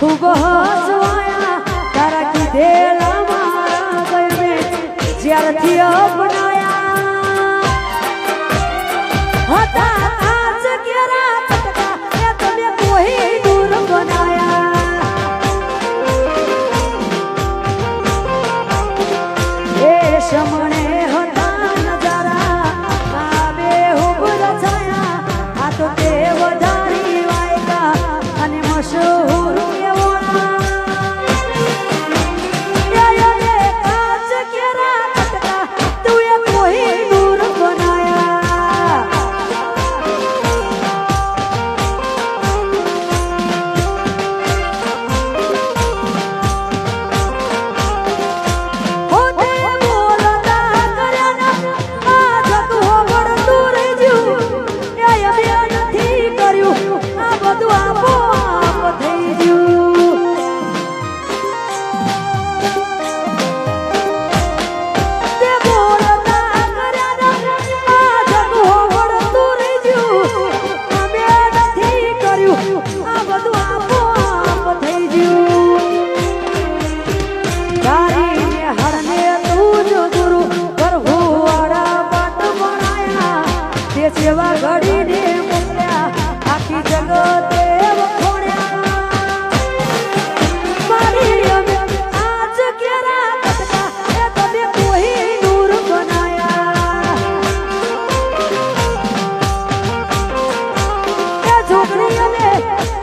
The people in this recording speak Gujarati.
ખૂબ હસવાયા તારા કીધેલા મારા ગમે જ્યારથી અપનાયા હતા આજ કેરા પટકા એ તમે કોઈ દૂર બનાયા. એ સમય doigt. છોકરીઓને